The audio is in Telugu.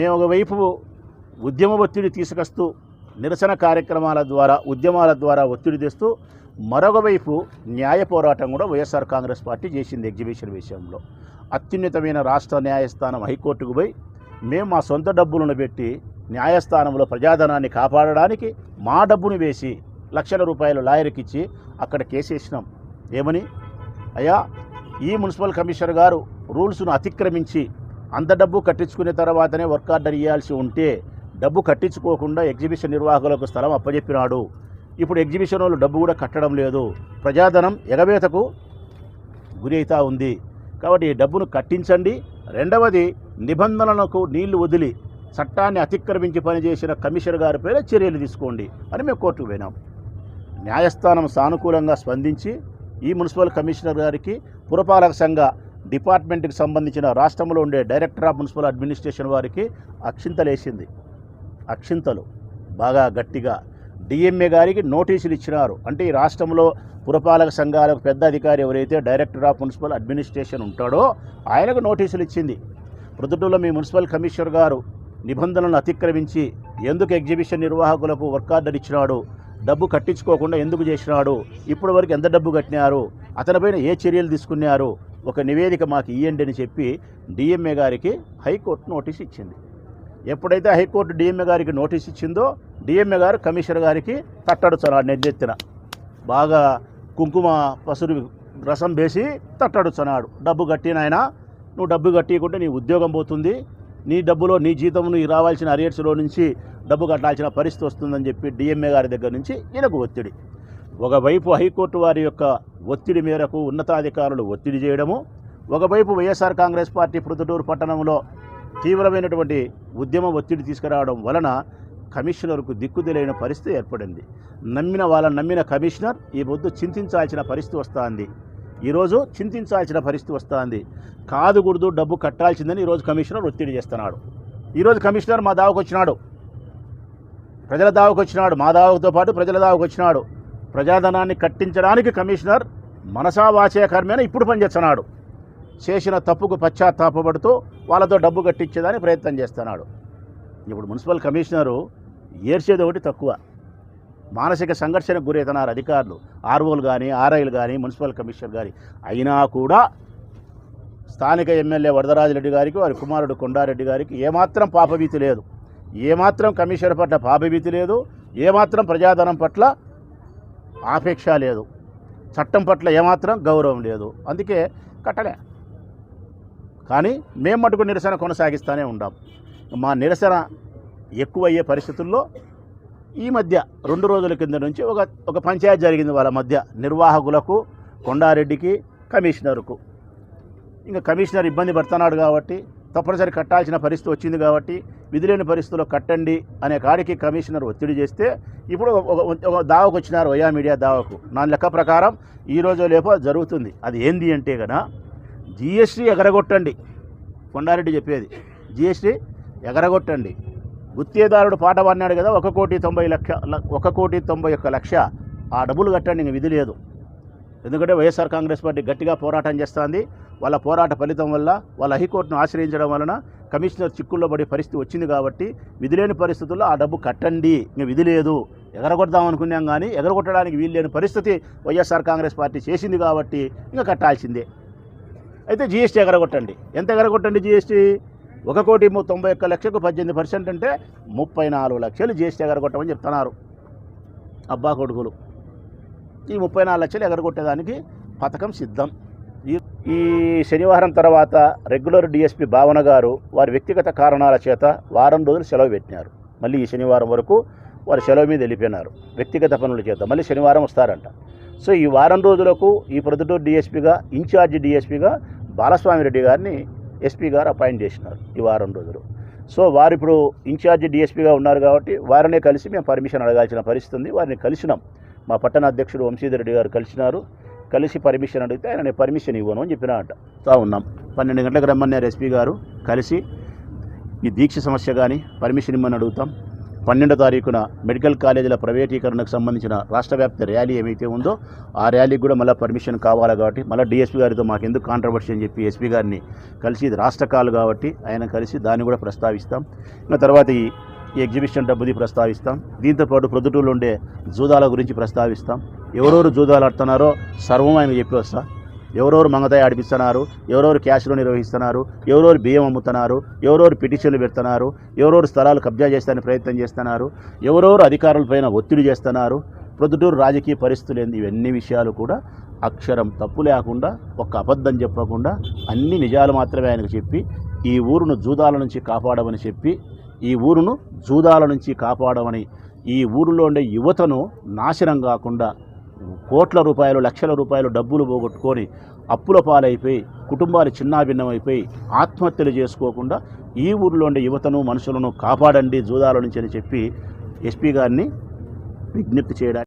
మేము ఒకవైపు ఉద్యమ ఒత్తిడి తీసుకొస్తూ నిరసన కార్యక్రమాల ద్వారా ఉద్యమాల ద్వారా ఒత్తిడి తెస్తూ మరొక వైపు న్యాయ పోరాటం కూడా వైఎస్ఆర్ కాంగ్రెస్ పార్టీ చేసింది ఎగ్జిబిషన్ విషయంలో. అత్యున్నతమైన రాష్ట్ర న్యాయస్థానం హైకోర్టుకు పోయి మేము మా సొంత డబ్బులను పెట్టి న్యాయస్థానంలో ప్రజాధనాన్ని కాపాడడానికి మా డబ్బును వేసి లక్షల రూపాయలు లాయర్కి ఇచ్చి అక్కడ కేసేసినాం. ఏమని? అయ్యా ఈ మున్సిపల్ కమిషనర్ గారు రూల్స్ను అతిక్రమించి అంత డబ్బు కట్టించుకునే తర్వాతనే వర్క్ ఆర్డర్ ఇవ్వాల్సి ఉంటే డబ్బు కట్టించుకోకుండా ఎగ్జిబిషన్ నిర్వాహకులకు స్థలం అప్పజెప్పినాడు. ఇప్పుడు ఎగ్జిబిషన్ వాళ్ళు డబ్బు కూడా కట్టడం లేదు. ప్రజాధనం ఎగవేతకు గురి అవుతా ఉంది. కాబట్టి ఈ డబ్బును కట్టించండి. రెండవది నిబంధనలకు నీళ్ళు వదిలి చట్టాన్ని అతిక్రమించి పనిచేసిన కమిషనర్ గారి పేరే చర్యలు తీసుకోండి అని మేము కోర్టుకు పోయినాం. న్యాయస్థానం సానుకూలంగా స్పందించి ఈ మున్సిపల్ కమిషనర్ గారికి పురపాలక సంఘ డిపార్ట్మెంట్కి సంబంధించిన రాష్ట్రంలో ఉండే డైరెక్టర్ ఆఫ్ మున్సిపల్ అడ్మినిస్ట్రేషన్ వారికి అక్షింతలేసింది. అక్షింతలు. బాగా గట్టిగా. డిఎంఏ గారికి నోటీసులు ఇచ్చినారు. అంటే ఈ రాష్ట్రంలో పురపాలక సంఘాలకు పెద్ద అధికారి ఎవరైతే డైరెక్టర్ ఆఫ్ మున్సిపల్ అడ్మినిస్ట్రేషన్ ఉంటాడో ఆయనకు నోటీసులు ఇచ్చింది. ప్రొద్దుటూరులో మీ మున్సిపల్ కమిషనర్ గారు నిబంధనలను అతిక్రమించి ఎందుకు ఎగ్జిబిషన్ నిర్వాహకులకు వర్క్ ఆర్డర్ ఇచ్చినాడు? డబ్బు కట్టించుకోకుండా ఎందుకు చేసినాడు? ఇప్పటి వరకు ఎంత డబ్బు కట్టినారు? అతనిపైన ఏ చర్యలు తీసుకున్నారు? ఒక నివేదిక మాకు ఇవ్వండి అని చెప్పి డిఎంఏ గారికి హైకోర్టు నోటీస్ ఇచ్చింది. ఎప్పుడైతే హైకోర్టు డిఎంఏ గారికి నోటీస్ ఇచ్చిందో డిఎంఏ గారు కమిషనర్ గారికి తట్టడుచున్నాడు నెద్దెత్తిన బాగా కుంకుమ పసురు రసం వేసి తట్టడుచున్నాడు డబ్బు కట్టిన ఆయన నువ్వు డబ్బు కట్టియకుంటే నీ ఉద్యోగం పోతుంది. నీ డబ్బులో నీ జీతం నీ రావాల్సిన అరియర్స్లో నుంచి డబ్బు కట్టాల్సిన పరిస్థితి వస్తుందని చెప్పి డిఎంఏ గారి దగ్గర నుంచి ఈయనకు ఒత్తిడి. ఒకవైపు హైకోర్టు వారి యొక్క ఒత్తిడి మేరకు ఉన్నతాధికారులు ఒత్తిడి చేయడము. ఒకవైపు వైఎస్ఆర్ కాంగ్రెస్ పార్టీ ప్రొద్దుటూరు పట్టణంలో తీవ్రమైనటువంటి ఉద్యమ ఒత్తిడి తీసుకురావడం వలన కమిషనర్కు దిక్కు తెలియని పరిస్థితి ఏర్పడింది. నమ్మిన వాళ్ళని నమ్మిన కమిషనర్ ఈ పొద్దు చింతించాల్సిన పరిస్థితి వస్తుంది. ఈరోజు చింతించాల్సిన పరిస్థితి వస్తుంది. కాదు గుర్దు డబ్బు కట్టాల్సిందని ఈరోజు కమిషనర్ ఒత్తిడి చేస్తున్నాడు. ఈరోజు కమిషనర్ మా దావకు వచ్చినాడు ప్రజల దావకు వచ్చినాడు మా దావకుతో పాటు ప్రజల దావకు వచ్చినాడు ప్రజాధనాన్ని కట్టించడానికి కమిషనర్ మనసా వాచే కర్మేన ఇప్పుడు పనిచేస్తున్నాడు. చేసిన తప్పుకు పశ్చాత్తాపడుతూ వాళ్ళతో డబ్బు కట్టించేదానికి ప్రయత్నం చేస్తున్నాడు. ఇప్పుడు మున్సిపల్ కమిషనరు ఏడ్చేది ఒకటి తక్కువ. మానసిక సంఘర్షణకు గురవుతున్నారు అధికారులు. ఆర్ఓలు కానీ ఆర్ఐలు కానీ మున్సిపల్ కమిషనర్ గారి అయినా కూడా స్థానిక ఎమ్మెల్యే వరదరాజరెడ్డి గారికి వారి కుమారుడు కొండారెడ్డి గారికి ఏమాత్రం పాపభీతి లేదు. ఏమాత్రం కమిషనర్ పట్ల పాపభీతి లేదు. ఏమాత్రం ప్రజాధనం పట్ల ఆపేక్ష లేదు. చట్టం పట్ల ఏమాత్రం గౌరవం లేదు. అందుకే కట్టలే. కానీ మేము మటుకు నిరసన కొనసాగిస్తూనే ఉండాం. మా నిరసన ఎక్కువయ్యే పరిస్థితుల్లో ఈ మధ్య రెండు రోజుల కింద నుంచి ఒక ఒక పంచాయతీ జరిగింది వాళ్ళ మధ్య నిర్వాహకులకు కొండారెడ్డికి కమిషనర్కు. ఇంకా కమిషనర్ ఇబ్బంది పడుతున్నాడు కాబట్టి తప్పనిసరి కట్టాల్సిన పరిస్థితి వచ్చింది కాబట్టి విధులేని పరిస్థితుల్లో కట్టండి అనే కాడికి కమిషనర్ ఒత్తిడి చేస్తే ఇప్పుడు ఒక- దావకు వచ్చినారు వయా మీడియా దావకు. నా లెక్క ప్రకారం ఈరోజు లేపో జరుగుతుంది. అది ఏంది అంటే కదా జిఎస్టీ ఎగరగొట్టండి. కొండారెడ్డి చెప్పేది. జిఎస్టీ ఎగరగొట్టండి. గుత్తేదారుడు పాట పాడినాడు కదా ఒక కోటి తొంభై లక్ష ఒక కోటి తొంభై ఒక్క లక్ష. ఆ డబ్బులు కట్టండి ఇంక విధి లేదు. ఎందుకంటే వైఎస్ఆర్ కాంగ్రెస్ పార్టీ గట్టిగా పోరాటం చేస్తుంది. వాళ్ళ పోరాట ఫలితం వల్ల వాళ్ళ హైకోర్టును ఆశ్రయించడం వలన కమిషనర్ చిక్కుల్లో పడే పరిస్థితి వచ్చింది కాబట్టి విధి లేని పరిస్థితుల్లో ఆ డబ్బు కట్టండి. ఇంక విధి లేదు ఎగరగొడదాం అనుకున్నాం కానీ ఎగరగొట్టడానికి వీల్లేని పరిస్థితి వైఎస్ఆర్ కాంగ్రెస్ పార్టీ చేసింది కాబట్టి ఇంకా కట్టాల్సిందే. అయితే జీఎస్టీ ఎగరగొట్టండి. ఎంత ఎగరగొట్టండి జీఎస్టీ? ఒక కోటి తొంభై ఒక్క లక్షకు పద్దెనిమిది పర్సెంట్ అంటే ముప్పై నాలుగు లక్షలు జీఎస్టీ ఎగరగొట్టమని చెప్తున్నారు. అబ్బా కొడుకులు. ఈ ముప్పై నాలుగు లక్షలు ఎగరగొట్టేదానికి పథకం సిద్ధం. ఈ- ఈ శనివారం తర్వాత రెగ్యులర్ డిఎస్పి భావన గారు వారి వ్యక్తిగత కారణాల చేత వారం రోజులు సెలవు పెట్టినారు. మళ్ళీ ఈ శనివారం వరకు వారు సెలవు మీద వెళ్ళిపోయినారు. వ్యక్తిగత పనుల చేత మళ్ళీ శనివారం వస్తారంట. సో ఈ వారం రోజులకు ఈ ప్రొద్దుటూరు డిఎస్పిగా ఇన్ఛార్జి డిఎస్పిగా బాలస్వామి రెడ్డి గారిని ఎస్పీ గారు అపాయింట్ చేసినారు ఈ వారం రోజులు. సో వారు ఇప్పుడు ఇన్ఛార్జి డిఎస్పీగా ఉన్నారు కాబట్టి వారినే కలిసి మేము పర్మిషన్ అడగాల్సిన పరిస్థితి ఉంది. వారిని కలిసినాం. మా పట్టణాధ్యక్షుడు వంశీధరెడ్డి రెడ్డి గారు కలిసినారు. కలిసి పర్మిషన్ అడిగితే ఆయన నేను పర్మిషన్ ఇవ్వను అని చెప్పినాట తా ఉన్నాం. పన్నెండు గంటలకు రమ్మన్నారు ఎస్పీ గారు. కలిసి ఈ దీక్ష సమస్య కానీ పర్మిషన్ ఇమ్మని అడుగుతాం. పన్నెండో తారీఖున మెడికల్ కాలేజీల ప్రైవేటీకరణకు సంబంధించిన రాష్ట్ర వ్యాప్త ర్యాలీ ఏమైతే ఉందో ఆ ర్యాలీకి కూడా మళ్ళీ పర్మిషన్ కావాలి కాబట్టి మళ్ళీ డిఎస్పీ గారితో మాకు ఎందుకు కాంట్రవర్సీ అని చెప్పి ఎస్పీ గారిని కలిసి ఇది రాష్ట్ర కాలు కాబట్టి ఆయన కలిసి దాన్ని కూడా ప్రస్తావిస్తాం. ఇంకా తర్వాత ఈ ఈ ఎగ్జిబిషన్ డబ్బుది ప్రస్తావిస్తాం. దీంతోపాటు ప్రొద్దుటూరులో ఉండే జూదాల గురించి ప్రస్తావిస్తాం. ఎవరెవరు జూదాలు ఆడుతున్నారో సర్వం ఆయన చెప్పి వస్తా ఎవరెవరు మంగతాయి ఆడిపిస్తున్నారు ఎవరెవరు క్యాష్లో నిర్వహిస్తున్నారు ఎవరెవరు బియ్యం అమ్ముతున్నారు ఎవరెవరు పిటిషన్లు పెడుతున్నారు ఎవరెవరు స్థలాలు కబ్జా చేస్తానికి ప్రయత్నం చేస్తున్నారు ఎవరెవరు అధికారులపైన ఒత్తిడి చేస్తున్నారు. ప్రొద్దుటూరు రాజకీయ పరిస్థితులు ఏంది? ఇవన్నీ విషయాలు కూడా అక్షరం తప్పు లేకుండా ఒక్క అబద్ధం చెప్పకుండా అన్ని నిజాలు మాత్రమే ఆయనకు చెప్పి ఈ ఊరును జూదాల నుంచి కాపాడమని చెప్పి ఈ ఊరును జూదాల నుంచి కాపాడమని ఈ ఊరిలో ఉండే యువతను నాశనం కాకుండా కోట్ల రూపాయలు లక్షల రూపాయలు డబ్బులు పోగొట్టుకొని అప్పుల పాలైపోయి కుటుంబాలు చిన్నాభిన్నమైపోయి ఆత్మహత్యలు చేసుకోకుండా ఈ ఊరిలో ఉండే యువతను మనుషులను కాపాడండి జూదాల నుంచి అని చెప్పి ఎస్పీ గారిని విజ్ఞప్తి చేయడానికి